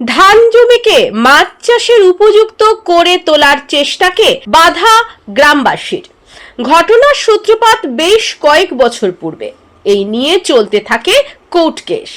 ধান জমিকে মাছ চাষের উপযুক্ত করে তোলার চেষ্টাকে বাধা গ্রামবাসীর। ঘটনার সূত্রপাত বেশ কয়েক বছর পূর্বে। এই নিয়ে চলতে থাকে কোর্ট কেস।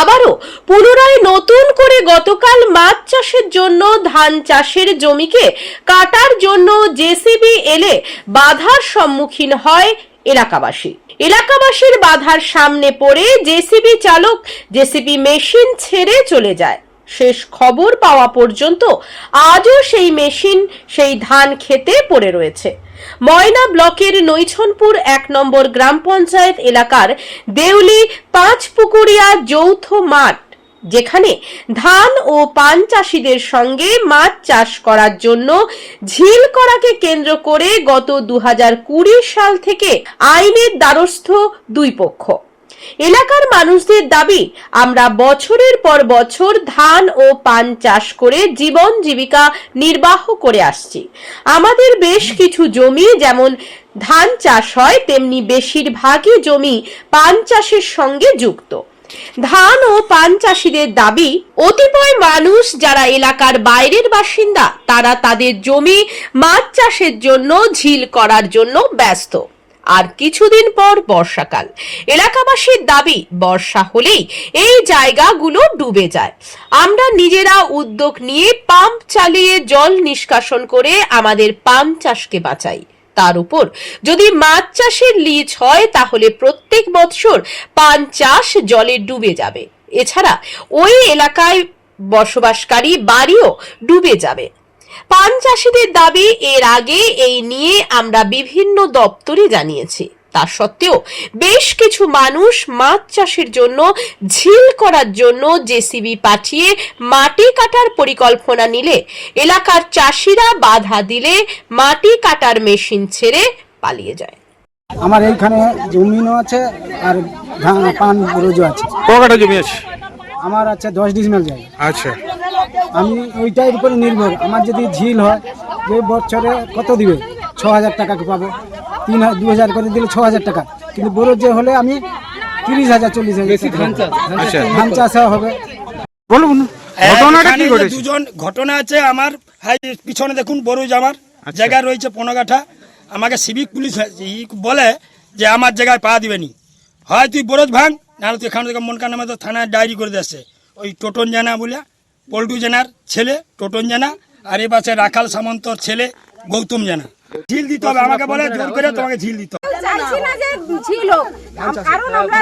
আবারও পুনরায় নতুন করে গতকাল মাছ চাষের জন্য ধান চাষের জমিকে কাটার জন্য জেসিবি এলে বাধার সম্মুখীন হয় এলাকাবাসী। এলাকাবাসীর বাধার সামনে পড়ে জেসিবি চালক, জেসিবি মেশিন ছেড়ে চলে যায়। শেষ খবর পাওয়া পর্যন্ত আজও সেই মেশিন, সেই ধান খেতে পড়ে রয়েছে। ময়না ব্লকের নৈছনপুর এক নম্বর গ্রাম পঞ্চায়েত এলাকার দেউলি পাঁচ পুকুরিয়া যৌথ মাঠ, যেখানে ধান ও পান চাষিদের সঙ্গে মাছ চাষ করার জন্য ঝিল করাকে কেন্দ্র করে গত দুহাজার কুড়ি সাল থেকে আইনের দ্বারস্থ দুই পক্ষ। এলাকার মানুষদের দাবি, আমরা বছরের পর বছর ধান ও পান চাষ করে জীবন জীবিকা নির্বাহ করে আসছি। আমাদের বেশ কিছু জমি, যেমন ধান চাষ হয়, তেমনি বেশিরভাগই জমি পান চাষের সঙ্গে যুক্ত। ধান ও পান চাষিদের দাবি, অতিপয় মানুষ যারা এলাকার বাইরের বাসিন্দা, তারা তাদের জমি মাছ চাষের জন্য ঝিল করার জন্য ব্যস্ত। আর কিছুদিন পর বর্ষাকাল। এলাকাবাসীর দাবি, বর্ষা হলেই এই জায়গাগুলো ডুবে যায়। আমরা নিজেরা উদ্যোগ নিয়ে পাম্প চালিয়ে জল নিষ্কাশন করে আমাদের পাম চাষকে বাঁচাই। তার উপর যদি মাছ চাষের লিজ হয়, তাহলে প্রত্যেক বৎসর পান চাষ জলে ডুবে যাবে। এছাড়া ওই এলাকায় বসবাসকারী বাড়িও ডুবে যাবে। পান চাষিদের দাবি এর আগে এই নিয়ে আমরা বিভিন্ন দপ্তরে জানিয়েছি। তা সত্ত্বেও বেশ কিছু মানুষ মাছ চাষের জন্য ঝিল করার জন্য জেসিবি পাঠিয়ে মাটি কাটার পরিকল্পনা নিলে এলাকার চাষিরা বাধা দিলে মাটি কাটার মেশিন ছেড়ে পালিয়ে যায়। আমার এইখানে জমিনও আছে আর ধান পান রোজও আছে। ক কাঠা জমি আছে? আমার আছে দশ ডিসমেল জায়গা। আচ্ছা। আমি ওইটার উপরে নির্ভর। আমার যদি ঝিল হয় যে বছরে কত দিবে? ছ হাজার টাকা পাবো? তিন দু হাজার করে দিলে ছ হাজার টাকা। কিন্তু বড় যে হলে আমি তিরিশ হাজার চল্লিশ হাজার ধান চাষ। আচ্ছা। ধান চাষ হবে। বলুন ঘটনাটা কি ঘটেছে? দুজন ঘটনা আছে আমার। হাই পিছনে দেখুন বরুজ আমার। আচ্ছা। জায়গা রয়েছে পনগাঠা। আমাকে সিভিক পুলিশ ই বলে যে আমার জায়গায় পা দিবেনি হয় তুই বরজ ভাঙ নাহলে তুই এখান থেকে মনকার নামে তো থানায় ডায়েরি করে দিচ্ছে ওই টোটন জানা বলে পল্টু জেনার ছেলে, টোটন জেনা, আর এ পাশে রাখাল সামন্তর ছেলে, গৌতম জেনা। ঝিল দিতে হবে, আমাকে বলে, জোর করে তোমাকে ঝিল দিতে কারণ আমরা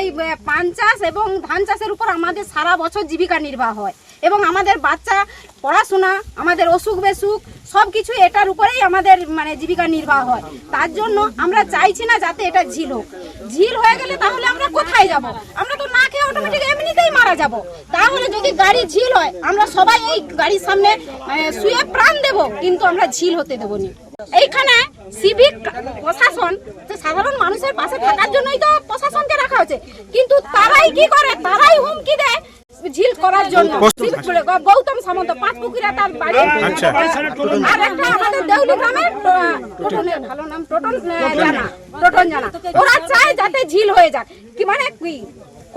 এই পান চাষ এবং ধান চাষের উপর আমাদের সারা বছর জীবিকা নির্বাহ হয়। এবং আমাদের বাচ্চা পড়াশোনা, আমাদের অসুখ বেসুখ সব কিছু এটার উপরেই আমাদের মানে জীবিকা নির্বাহ হয়। তার জন্য আমরা চাইছি না যাতে এটা ঝিল হোক। ঝিল হয়ে গেলে তাহলে আমরা কোথায় যাব? আমরা তো না খেয়ে অটোমেটিক এমনিতেই মারা যাব। তাহলে যদি গাড়ি ঝিল হয় আমরা সবাই এই গাড়ির সামনে মানে, শুয়ে প্রাণ দেব কিন্তু আমরা ঝিল হতে দেবো না। এইখানে সিভিক প্রশাসন সাধারণ মানুষের পাশে থাকার জন্যই তো প্রশাসনকে রাখা হচ্ছে কিন্তু তারাই কি করে? তারাই হুমকি দেয় ঝিল করার জন্য। গৌতম সামন্ত পাঁচপুকুরা তার বাড়ি। আচ্ছা। আর একটা আমাদের দেউলি গ্রামের টোটনের ভালো নাম টোটন জানা টোটন জানা। ওরা চায় যাতে ঝিল হয়ে যাক। কি মানে কি?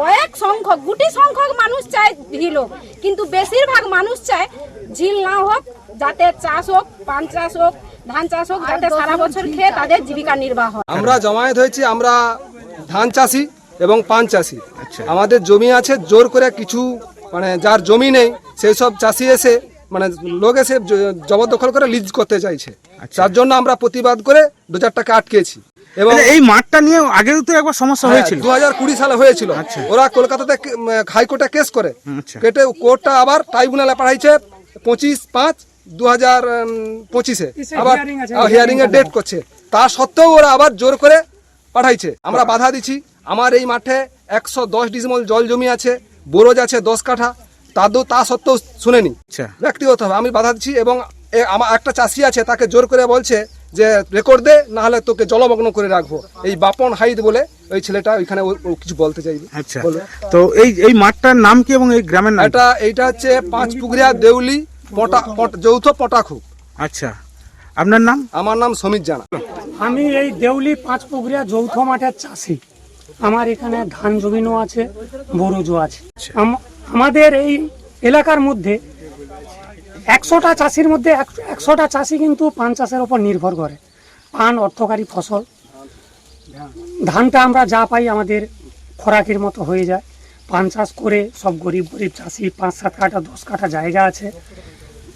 কয়েক সংখ্যক গুটি সংখ্যক মানুষ চায় ঝিল হোক। কিন্তু বেশিরভাগ মানুষ চায় ঝিল না হোক যাতে চাষ হোক পান চাষ হোক ধান চাষ হোক যাতে সারা বছর খেয়ে তাদের জীবিকা নির্বাহ হয়। আমরা জমায়েত হয়েছি আমরা ধান চাষি। এবং পান চাষি। আচ্ছা। আমাদের জমি আছে জোর করে কিছু মানে যার জমি নেই সেই সব চাষি এসে মানে লোক এসে জবরদখল করে লিজ করতে চাইছে। আচ্ছা। তার জন্য আমরা প্রতিবাদ করে দু চার টাকা আটকেছি। এবং এই মাঠটা নিয়ে আগেও তো একবার সমস্যা হয়েছিল? দু হাজার কুড়ি সালে হয়েছিল। আচ্ছা। ওরা কলকাতাতে হাইকোর্টে কেস করে। কেটে কোর্টটা আবার ট্রাইব্যুনালে পাঠাইছে পঁচিশ পাঁচ দু হাজার পঁচিশে। আবার হিয়ারিং এর ডেট করছে। তা সত্ত্বেও ওরা আবার জোর করে পাঠাইছে। আমরা বাধা দিচ্ছি। আমার এই মাঠে একশো দশ ডিসিমল জল জমি আছে বোরজ আছে দশ কাঠা তাদের তা সত্ত্বেও শুনেনি। আচ্ছা। ব্যক্তিগতভাবে আমি বাধা দিচ্ছি এবং এ- আমার একটা চাষি আছে তাকে জোর করে বলছে যে রেকর্ড দে না হলে তোকে জলমগ্ন করে রাখব। এই বাপন হাইদ বলে ওই ছেলেটা ওইখানে কিছু বলতে চাইবে। আচ্ছা। বলো। তো এই এই মাঠটার নাম কি এবং এই গ্রামের নাম? এটা এইটা হচ্ছে পাঁচ পুকুরিয়া দেউলি পটা পট- যৌথ পটাখু। আচ্ছা। আপনার নাম? আমার নাম সমীর জানা। আমি এই দেউলি পাঁচ পুকুরিয়া যৌথ মাঠের চাষি। আমার এখানে ধান জমিনও আছে, বরজও আছে। আমাদের এই এলাকার মধ্যে একশোটা চাষির মধ্যে এক- একশোটা চাষি কিন্তু পান চাষের ওপর নির্ভর করে। পান অর্থকারী ফসল। ধানটা আমরা যা পাই আমাদের খোরাকের মতো হয়ে যায়। পান চাষ করে সব গরিব গরিব চাষি, পাঁচ সাত কাঠা, দশ কাঠা জায়গা আছে।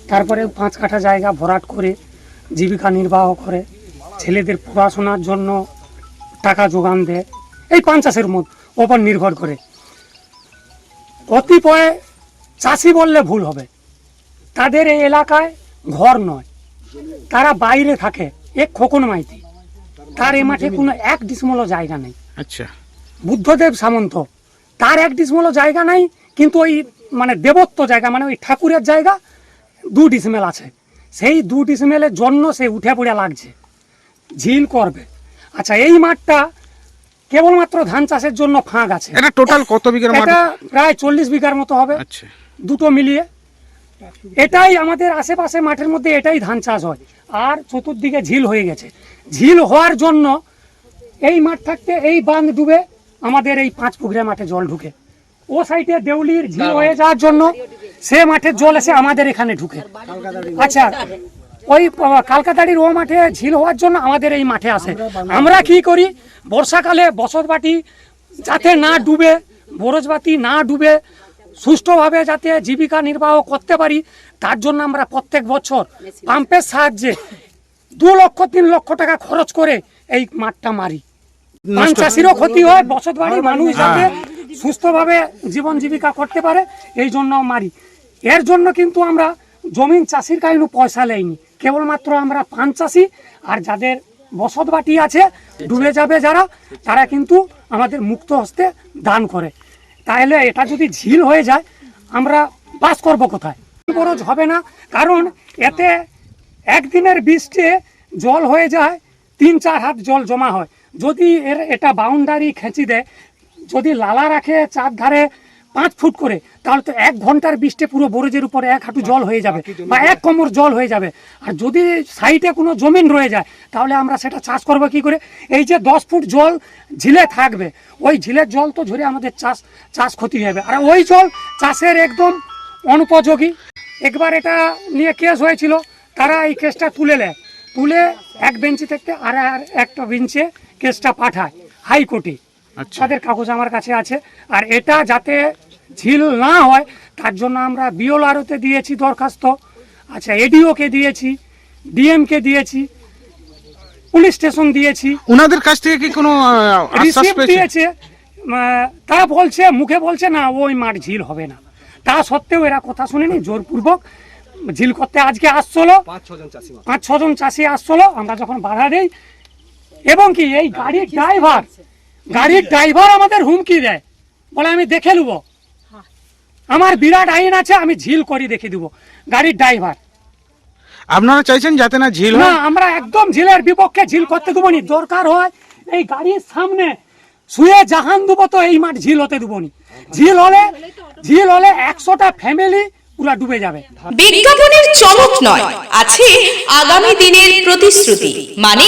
তারপরে পাঁচ কাঠা জায়গা ভরাট করে জীবিকা নির্বাহ করে। ছেলেদের পড়াশোনার জন্য টাকা যোগান দেয়। এই পান চাষের ওপর নির্ভর করে। কতিপয় চাষি বললে ভুল হবে। তাদের এই এলাকায় ঘর নয়। তারা বাইরে থাকে এক খোকন মাইতি। তার এ মাঠে কোনো এক ডিসমলও জায়গা নেই। আচ্ছা। বুদ্ধদেব সামন্ত তার এক ডিসমলও জায়গা নাই কিন্তু ওই মানে দেবত্ব জায়গা মানে ওই ঠাকুরের জায়গা দু ডিসমেল আছে। সেই দু ডিসমেলের জন্য সে উঠে পড়ে লাগছে। ঝিল করবে। আচ্ছা এই মাঠটা কেবলমাত্র ধান চাষের জন্য ফাঁক আছে। এটা টোটাল কত বিঘার মাঠ? এটা প্রায় চল্লিশ বিঘার মতো হবে। আচ্ছা। দুটো মিলিয়ে। এটাই আমাদের আশেপাশে মাঠের মধ্যে এটাই ধান চাষ হয়। আর চতুর্দিকে ঝিল হয়ে গেছে। ঝিল হওয়ার জন্য এই মাঠ থাকতে এই বাঁধ ডুবে আমাদের এই পাঁচ পুকুরে মাঠে জল ঢুকে। ও সাইডে দেউলির ঝিল হয়ে যাওয়ার জন্য সে মাঠের জল এসে আমাদের এখানে ঢুকে। আচ্ছা ওই কালকাতাড়ির ও মাঠে ঝিল হওয়ার জন্য আমাদের এই মাঠে আসে। আমরা কি করি? বর্ষাকালে বসতবাটি যাতে না ডুবে বরজবাতি না ডুবে সুষ্ঠুভাবে যাতে জীবিকা নির্বাহ করতে পারি তার জন্য আমরা প্রত্যেক বছর পাম্পের সাহায্যে দু লক্ষ তিন লক্ষ টাকা খরচ করে এই মাঠটা মারি। পান চাষিরও ক্ষতি হয় বসত বাড়ির মানুষ যাতে সুস্থভাবে জীবন জীবিকা করতে পারে এই জন্য মারি। এর জন্য কিন্তু আমরা জমিন চাষির কাহিনী পয়সা নেইনি কেবলমাত্র আমরা পান চাষি আর যাদের বসত বাটি আছে, ডুবে যাবে যারা, তারা কিন্তু আমাদের মুক্ত হস্তে দান করে। তাহলে এটা যদি ঝিল হয়ে যায়, আমরা বাস করব কোথায়? খরচ হবে না, কারণ এতে একদিনের বৃষ্টি জল হয়ে যায়, তিন চার হাত জল জমা হয়। যদি এর এটা বাউন্ডারি খেঁচি দেয়, যদি লালা রাখে চার ধারে পাঁচ ফুট করে তাহলে তো এক ঘণ্টার বৃষ্টি পুরো বরজের উপরে এক হাঁটু জল হয়ে যাবে বা এক কোমর জল হয়ে যাবে। আর যদি সাইডে কোনো জমিন রয়ে যায় তাহলে আমরা সেটা চাষ করব কি করে? এই যে দশ ফুট জল ঝিলে থাকবে ওই ঝিলের জল তো ঝরে আমাদের চাষ চাষ ক্ষতি হবে। আর ওই জল চাষের একদম অনুপযোগী। একবার এটা নিয়ে কেস হয়েছিল তারা এই কেসটা তুলে নেয়। তুলে এক বেঞ্চি থেকে আর আর একটা বেঞ্চে কেসটা পাঠায় হাইকোর্টে। আচ্ছা। তাদের কাগজ আমার কাছে আছে। আর এটা যাতে ঝিল না হয় তার জন্য আমরা বিওলারোতে দিয়েছি দরখাস্ত। আচ্ছা এডিওকে দিয়েছি ডিএমকে দিয়েছি পুলিশ স্টেশন দিয়েছি। ওনাদের কাছ থেকে কি কোনো রিসিপ্ট দিয়েছে তারা বলছে মুখে বলছে না ওই মাঠ ঝিল হবে না। তা সত্ত্বেও এরা কথা শুনেনি জোরপূর্বক ঝিল করতে আজকে আসছিল। পাঁচ ছজন চাষি মাত্র। পাঁচ ছজন চাষি আসছিল আমরা যখন বাধা দেই এবং কি এই গাড়ির ড্রাইভার গাড়ির ড্রাইভার আমাদের হুমকি দেয়। বলে আমি দেখে নেব। আমার বিরাট আইন আছে আমি ঝিল করে দেখে দিব। গাড়ির ড্রাইভার। আপনারা চাইছেন যাতে না ঝিল না আমরা একদম ঝিলের বিপক্ষে ঝিল করতে দেবো নি দরকার হয় এই গাড়ির সামনে শুয়ে জাহান দেবো তো এই মাঠ ঝিল হতে দেবো নি ঝিল হলে ঝিল হলে একশোটা ফ্যামিলি পুরা ডুবে যাবে। বিজ্ঞাপনের চমক নয় আছে আগামী দিনের প্রতিশ্রুতি। মানে